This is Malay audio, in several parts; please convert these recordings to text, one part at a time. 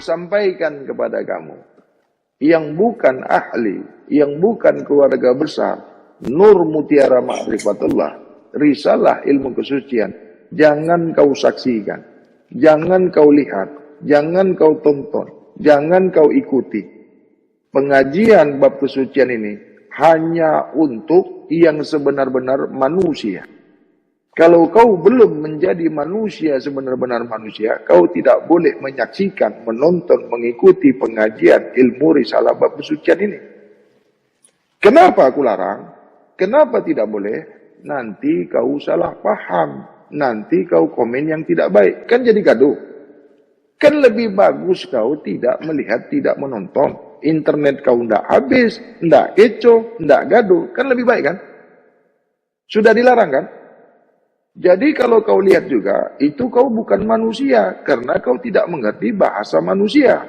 sampaikan kepada kamu yang bukan ahli, yang bukan keluarga besar, nur mutiara ma'rifatullah, risalah ilmu kesucian, jangan kau saksikan, jangan kau lihat, jangan kau tonton, jangan kau ikuti. Pengajian bab kesucian ini hanya untuk yang sebenar-benar manusia. Kalau kau belum menjadi manusia sebenar-benar manusia, kau tidak boleh menyaksikan, menonton, mengikuti pengajian ilmu risalah bab kesucian ini. Kenapa aku larang? Kenapa tidak boleh? Nanti kau salah paham. Nanti kau komen yang tidak baik. Kan jadi gaduh. Kan lebih bagus kau tidak melihat, tidak menonton. Internet kau tidak habis, tidak kecoh, tidak gaduh. Kan lebih baik kan? Sudah dilarang kan? Jadi kalau kau lihat juga, itu kau bukan manusia karena kau tidak mengerti bahasa manusia.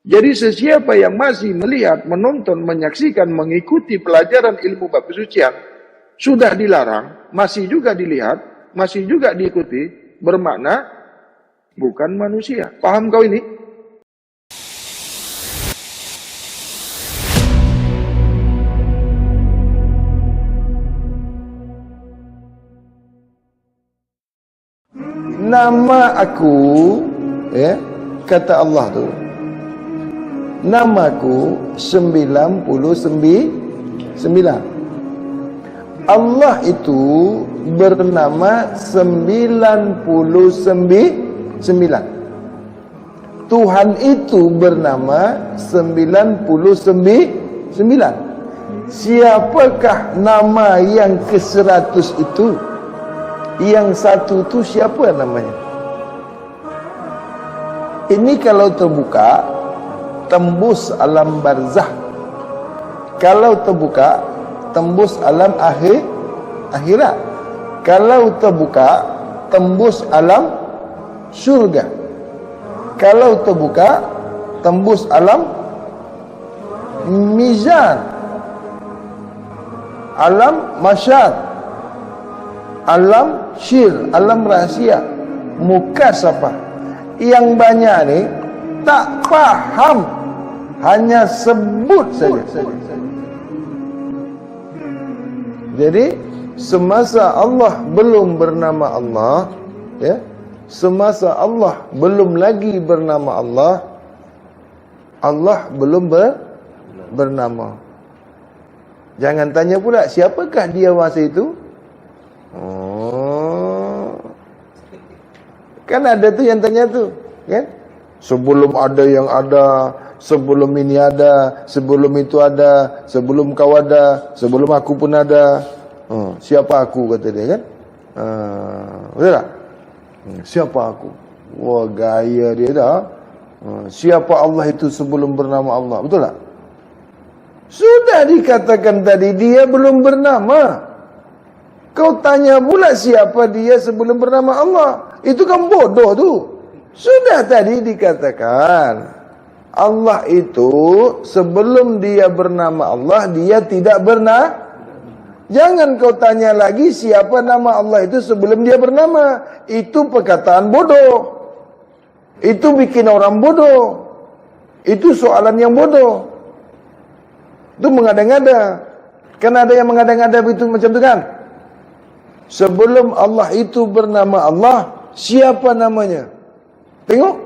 Jadi sesiapa yang masih melihat, menonton, menyaksikan, mengikuti pelajaran ilmu bab kesucian, sudah dilarang, masih juga dilihat, masih juga diikuti, bermakna bukan manusia. Paham kau ini? Nama aku ya kata Allah tu. Namaku 99 Allah itu bernama 99 Tuhan itu bernama 99 Siapakah nama yang ke-100 itu? Yang satu tu siapa namanya? Ini kalau terbuka tembus alam barzah. Kalau terbuka tembus alam akhir akhirat. Kalau terbuka tembus alam syurga. Kalau terbuka tembus alam mizan. Alam masyad alam syir, alam rahsia muka siapa? Yang banyak ni tak faham. Hanya sebut saja. Jadi semasa Allah belum bernama Allah ya semasa Allah belum lagi bernama Allah Allah belum ber, bernama. Jangan tanya pula siapakah dia masa itu Kan ada tu yang tanya tu, kan? Sebelum ada yang ada, sebelum ini ada, sebelum itu ada, sebelum kau ada, sebelum aku pun ada. Oh, siapa aku kata dia kan? Uh, betul tak? Hmm, siapa aku? Wah gaya dia dah. Uh, siapa Allah itu sebelum bernama Allah? Betul tak? Sudah dikatakan tadi dia belum bernama. Kau tanya pula siapa dia sebelum bernama Allah. Itu kan bodoh tu. Sudah tadi dikatakan. Allah itu sebelum dia bernama Allah, dia tidak bernama. Jangan kau tanya lagi siapa nama Allah itu sebelum dia bernama. Itu perkataan bodoh. Itu bikin orang bodoh. Itu soalan yang bodoh. Itu mengada-ngada. Kan ada yang mengada-ngada begitu macam tu kan? Sebelum Allah itu bernama Allah, siapa namanya? Tengok.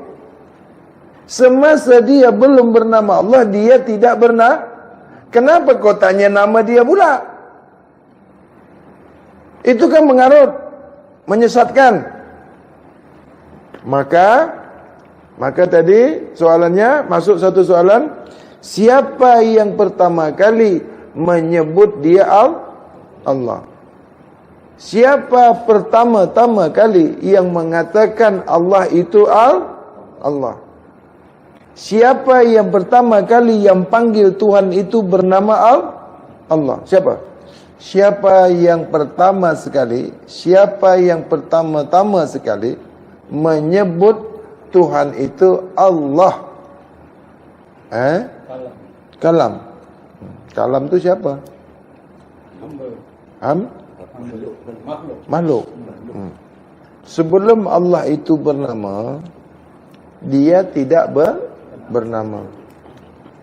Semasa dia belum bernama Allah, dia tidak bernama. Kenapa kau tanya nama dia pula? Itu kan mengarut, menyesatkan. Maka, maka tadi soalannya, masuk satu soalan. Siapa yang pertama kali menyebut dia Allah? Siapa pertama-tama kali yang mengatakan Allah itu Al Allah? Siapa yang pertama kali yang panggil Tuhan itu bernama Al Allah? Siapa? Siapa yang pertama sekali, siapa yang pertama-tama sekali menyebut Tuhan itu Allah? Eh? Kalam. Kalam. Kalam itu siapa? Hamba. Hamba makhluk. Hmm. Sebelum Allah itu bernama, dia tidak ber, bernama.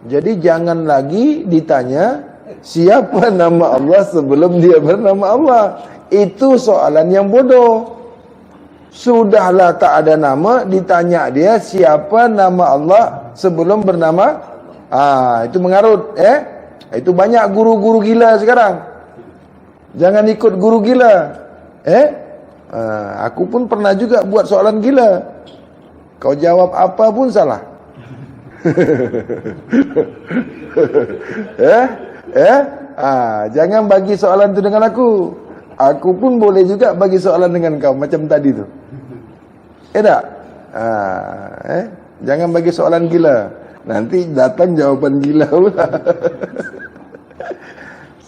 Jadi jangan lagi ditanya siapa nama Allah sebelum dia bernama Allah. Itu soalan yang bodoh. Sudahlah tak ada nama, ditanya dia siapa nama Allah sebelum bernama. Ah, itu mengarut, eh? Itu banyak guru-guru gila sekarang. Jangan ikut guru gila. Eh? Ah, aku pun pernah juga buat soalan gila. Kau jawab apa pun salah. eh? Eh? Ah, jangan bagi soalan tu dengan aku. Aku pun boleh juga bagi soalan dengan kau macam tadi tu. Eh tak? Ah, eh? Jangan bagi soalan gila. Nanti datang jawapan gila pula.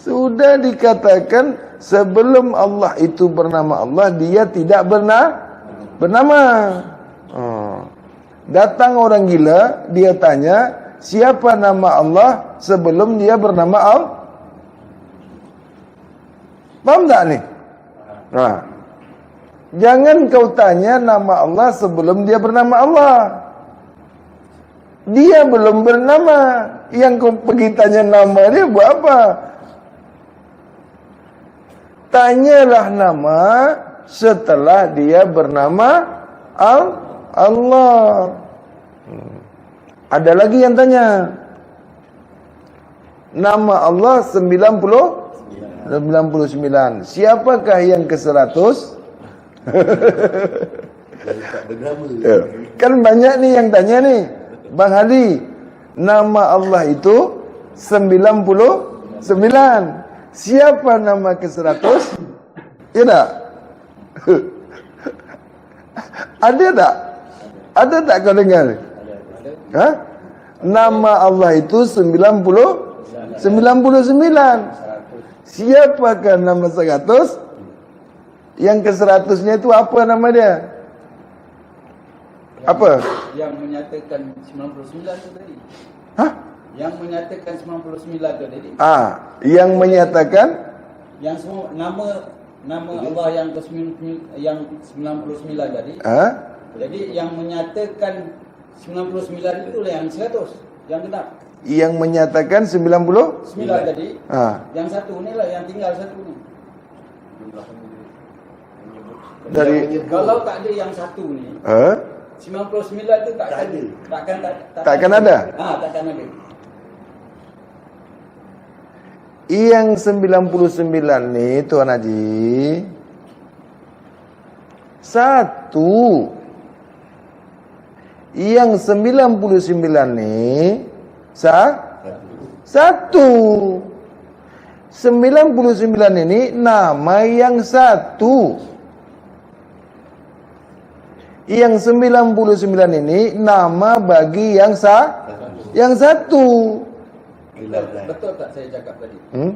Sudah dikatakan sebelum Allah itu bernama Allah, dia tidak bernama bernama. Oh. Datang orang gila, dia tanya, siapa nama Allah sebelum dia bernama Allah? Faham tak ni? Nah. Jangan kau tanya nama Allah sebelum dia bernama Allah. Dia belum bernama. Yang kau pergi tanya nama dia buat apa? Tanyalah nama setelah dia bernama Al Allah. Hmm. Ada lagi yang tanya. Nama Allah 90 99. Siapakah yang ke-100? Ya. kan banyak nih yang tanya nih. Bang Ali, nama Allah itu 99. Siapa nama ke-100? Ya tak? Ada tak? Ada tak kau dengar? Ha? Nama Allah itu 90 99. Siapakah nama 100? Yang ke 100 nya itu apa nama dia? Apa? Yang menyatakan 99 tu tadi. Hah? Yang menyatakan 99 tu tadi. Ah, yang menyatakan Yang semua nama nama Allah yang ke yang 99 tadi. ha? Jadi yang menyatakan 99 itu lah yang 100 yang genap. Yang menyatakan 90 9 tadi. ha. Yang satu ni lah yang tinggal satu ni. Dari Kalau tak ada yang satu ni, ha? 99 tu takkan takkan tak, Takkan ada? Ah, takkan ada. Yang 99 ni Tuan Haji Satu. Yang 99 ni Sa Satu. 99 ini Nama yang satu. Yang 99 ini Nama bagi yang sa Yang satu Betul, betul tak saya cakap tadi? Hmm?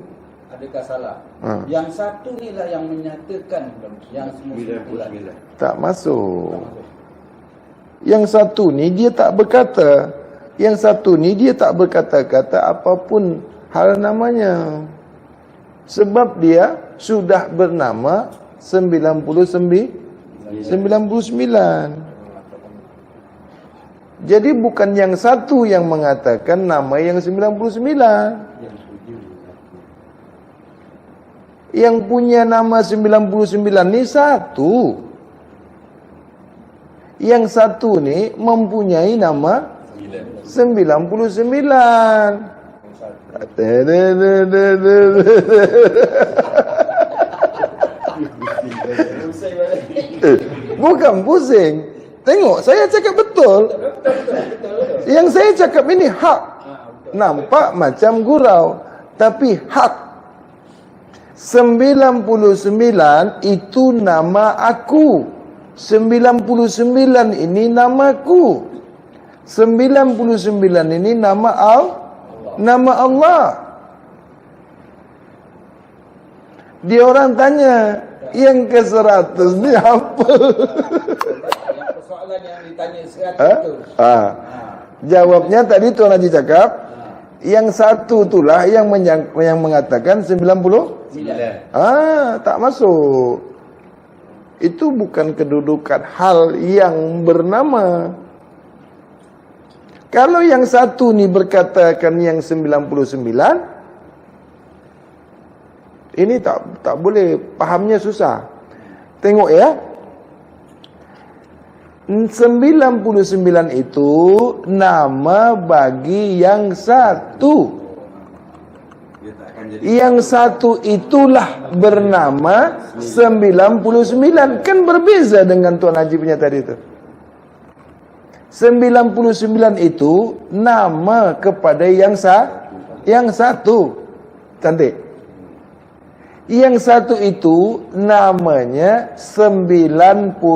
Adakah salah? Hmm. Yang satu ni lah yang menyatakan yang semua sembilan. Tak masuk. Yang satu ni dia tak berkata. Yang satu ni dia tak berkata-kata apapun hal namanya. Sebab dia sudah bernama 99 99. Jadi bukan yang satu yang mengatakan nama yang 99. Yang punya nama 99 ni satu. Yang satu ni mempunyai nama 99. Bukan pusing. Tengok, saya cakap betul. Yang saya cakap ini hak. Nampak macam gurau. Tapi hak. 99 itu nama aku. 99 ini namaku. 99 ini nama Al nama Allah. Dia orang tanya, yang ke 100 ni apa? Persoalan yang ditanya seratus Ha? tu. Ha. Jawabnya tadi Tuan Haji cakap, yang satu itulah yang menyang, yang mengatakan 90 Sembilan. Ah, tak masuk. Itu bukan kedudukan hal yang bernama. Kalau yang satu ni berkatakan yang 99 ini tak tak boleh pahamnya susah. Tengok ya. 99 itu nama bagi yang satu. Yang satu itulah bernama 99. Kan berbeza dengan Tuan Haji punya tadi itu. 99 itu nama kepada yang sa yang satu. Cantik. Yang satu itu namanya 99.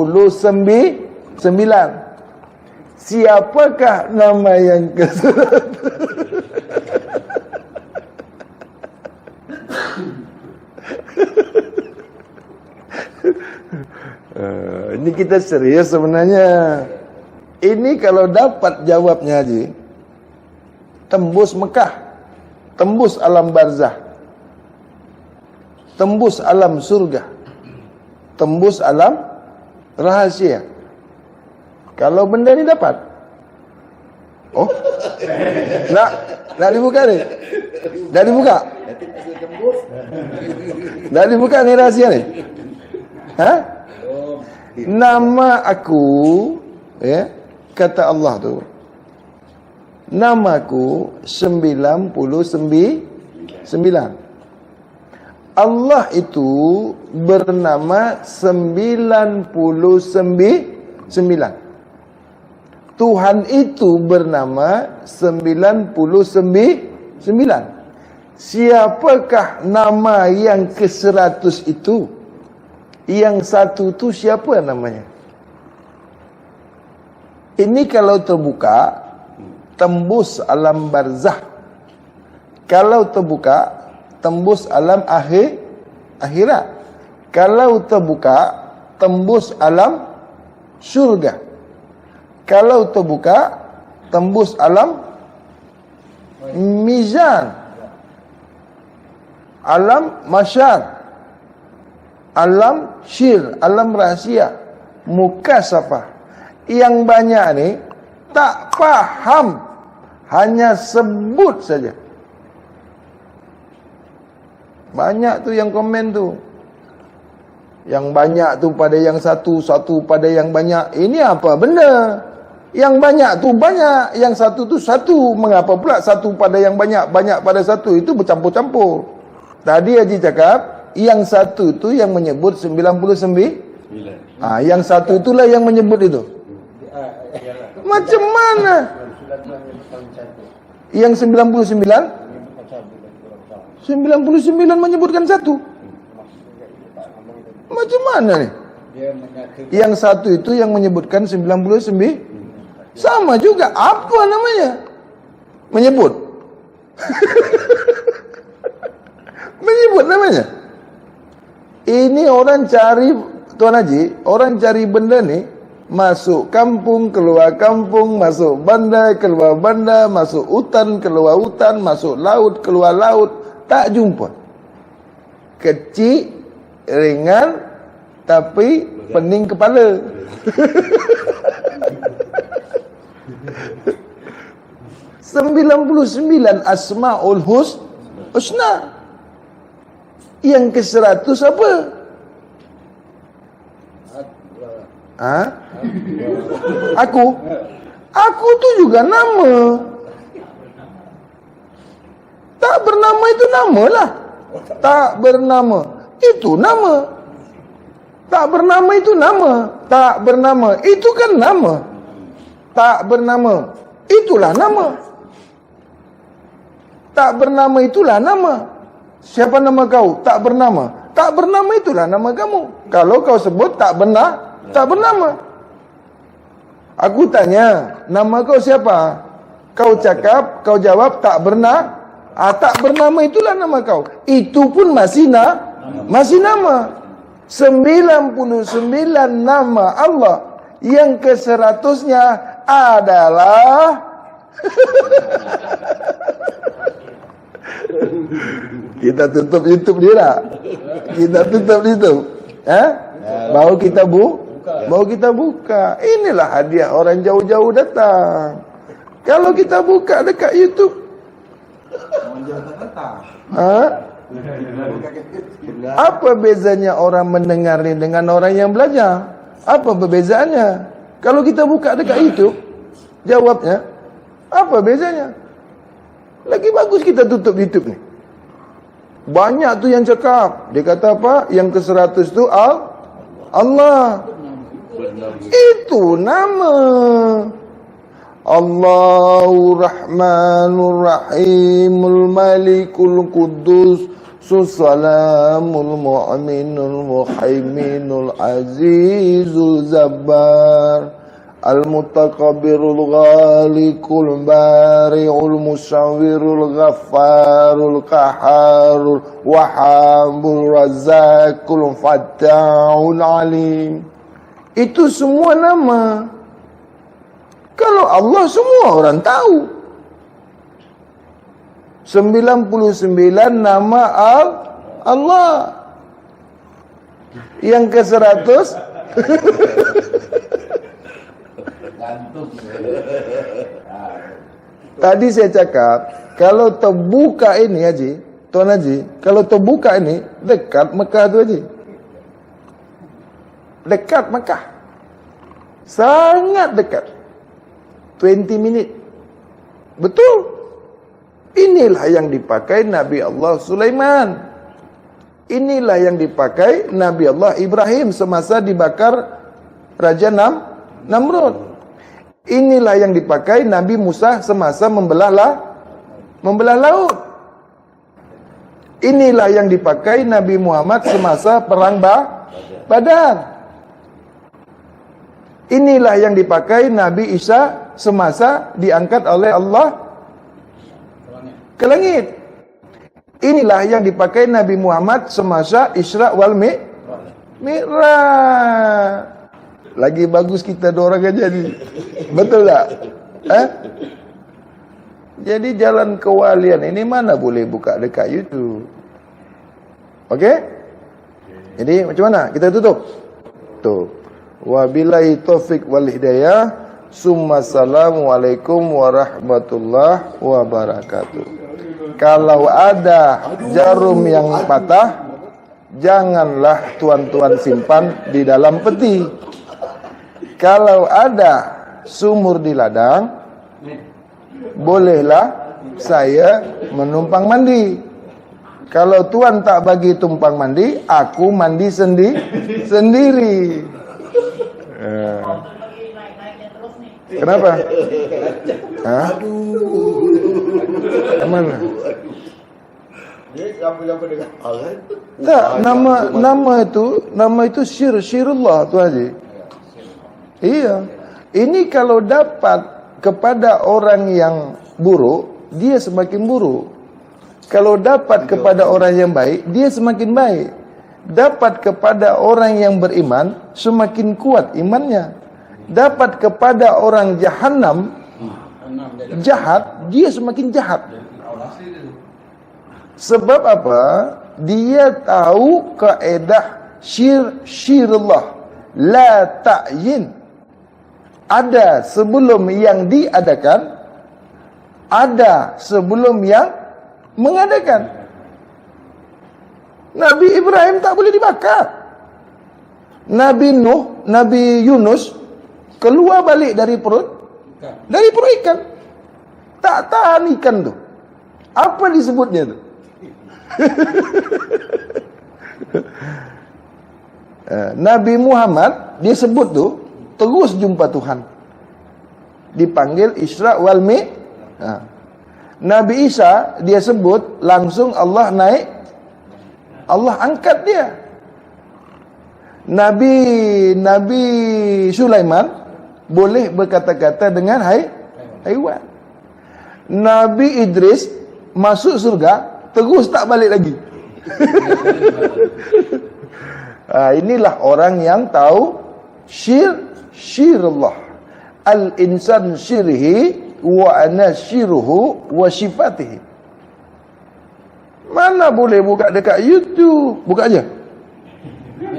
Siapakah nama yang ke Uh, ini kita serius sebenarnya. Ini kalau dapat jawabnya Haji, tembus Mekah, tembus alam barzah, tembus alam surga, tembus alam rahasia. Kalau benda ni dapat, oh, nak nak dibuka ni, dah dibuka, dah dibuka ni rahasia ni, ha? Nama aku, ya, kata Allah tu. Namaku 99. Allah itu bernama 99. Tuhan itu bernama 99. Siapakah nama yang ke-100 itu? Yang satu tu siapa namanya? Ini kalau terbuka tembus alam barzah. Kalau terbuka tembus alam akhir akhirat. Kalau terbuka tembus alam syurga. Kalau terbuka tembus alam mizan. Alam masyar. Alam syir, alam rahsia. Mukasafah yang banyak ni tak faham hanya sebut saja banyak tu yang komen tu yang banyak tu pada yang satu satu pada yang banyak ini apa benda yang banyak tu banyak yang satu tu satu mengapa pula satu pada yang banyak banyak pada satu itu bercampur-campur tadi Haji cakap yang satu tu yang menyebut 99 Ah, yang satu itulah yang menyebut itu. Macam mana? Yang 99? 99 menyebutkan satu. Macam mana ni? Yang satu itu yang menyebutkan 99. Sama juga. Apa namanya? Menyebut. Menyebut namanya. Ini orang cari, Tuan Haji, orang cari benda ni, masuk kampung, keluar kampung, masuk bandar, keluar bandar, masuk hutan, keluar hutan, masuk laut, keluar laut, tak jumpa. Kecil, ringan, tapi pening kepala. Sembilan puluh sembilan Asma'ul Hus Husna. Yang ke seratus apa? Ha? Aku? Aku tu juga nama. Tak bernama itu nama lah. Tak bernama Itu nama. Tak bernama itu nama. Tak bernama Itu kan nama Tak bernama. Itulah nama. Tak bernama itulah nama. Siapa nama kau? Tak bernama. Tak bernama itulah nama kamu. Kalau kau sebut tak benar Tak bernama. Aku tanya Nama kau siapa? Kau cakap Kau jawab tak benar ah, Tak bernama itulah nama kau. Itu pun masih na Masih nama. 99 nama Allah. Yang ke seratusnya adalah kita tutup YouTube dia tak? Kita tutup YouTube. Ha? Baru kita bu, baru kita buka. Inilah hadiah orang jauh-jauh datang. Kalau kita buka dekat YouTube, ha? Apa bezanya orang mendengar ni dengan orang yang belajar? Apa perbezaannya? Kalau kita buka dekat YouTube, jawabnya, apa bezanya? Lagi bagus kita tutup YouTube ni. Banyak tu yang cakap. Dia kata apa? Yang ke seratus tu Al Allah. Itu nama. الله الرحمن الرحيم الملك القدوس السلام المؤمن المحيمن العزيز الجبار المتكبر الغالق البارع المشاور الغفار القحار الوهاب الرزاق الفتاح العليم. Itu semua nama. Kalau Allah semua orang tahu 99 nama Al Allah Yang ke 100 Gantung. Tadi saya cakap, kalau terbuka ini Haji, Tuan Haji, kalau terbuka ini, dekat Mekah tu Haji. Dekat Mekah. Sangat dekat. 20 minit. Betul. Inilah yang dipakai Nabi Allah Sulaiman. Inilah yang dipakai Nabi Allah Ibrahim semasa dibakar Raja Nam, Namrud. Inilah yang dipakai Nabi Musa semasa membelah la, membelah laut. Inilah yang dipakai Nabi Muhammad semasa perang ba, Badar. Inilah yang dipakai Nabi Isa semasa diangkat oleh Allah ke langit. Inilah yang dipakai Nabi Muhammad semasa Isra wal Mi Mi'raj. Lagi bagus kita dua orang aja ni. Betul tak? Eh? Jadi jalan kewalian ini mana boleh buka dekat YouTube? Okey? Jadi macam mana? Kita tutup. Tuh. Wabillahi taufik wal hidayah. Summa assalamualaikum warahmatullahi wabarakatuh. Kalau ada jarum yang patah, janganlah tuan-tuan simpan di dalam peti. Kalau ada sumur di ladang, bolehlah saya menumpang mandi. Kalau tuan tak bagi tumpang mandi, aku mandi sendi sendiri. Eh. Kenapa? Hah? Mana? Tak, nama nama itu nama itu syir syirullah tu Haji. Iya. Ini kalau dapat kepada orang yang buruk, dia semakin buruk. Kalau dapat kepada orang yang baik, dia semakin baik. Dapat kepada orang yang beriman, semakin kuat imannya. Dapat kepada orang jahanam, jahat, dia semakin jahat. Sebab apa? Dia tahu kaedah syir syirullah. La ta'yin. Ada sebelum yang diadakan. Ada sebelum yang mengadakan. Nabi Ibrahim tak boleh dibakar. Nabi Nuh, Nabi Yunus keluar balik dari perut dari perut ikan. Tak tahan ikan tu. Apa disebutnya tu? Eh, Nabi Muhammad dia sebut tu terus jumpa Tuhan. Dipanggil Isra wal Mi. Ha. Nabi Isa dia sebut langsung Allah naik Allah angkat dia. Nabi Nabi Sulaiman boleh berkata-kata dengan hai haiwan. Nabi Idris masuk surga terus tak balik lagi. ha, inilah orang yang tahu syir syirullah. Al insan syirhi wa ana syiruhu wa sifatihi. Mana boleh buka dekat YouTube? Buka aja.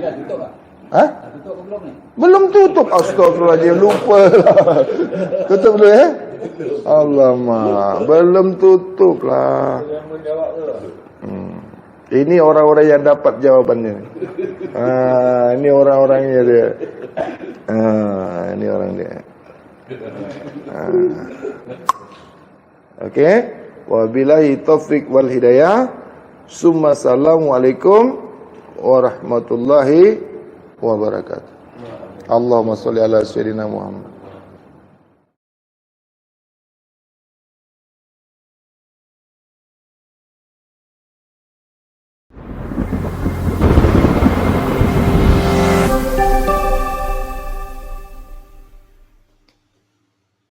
Dah tutup tak? Ha? Dah tutup ke belum ni? Belum tutup. Astagfirullahaladzim. Lupa lah. Tutup dulu ya. Mah belum tutup lah. Hmm. Ini orang-orang yang dapat jawabannya. Ah, ini orang-orangnya dia. Ah, ini orang dia. Ah. Okey. Wabillahi taufik wal hidayah. Summa assalamualaikum warahmatullahi وبركاته اللهم صل على سيدنا محمد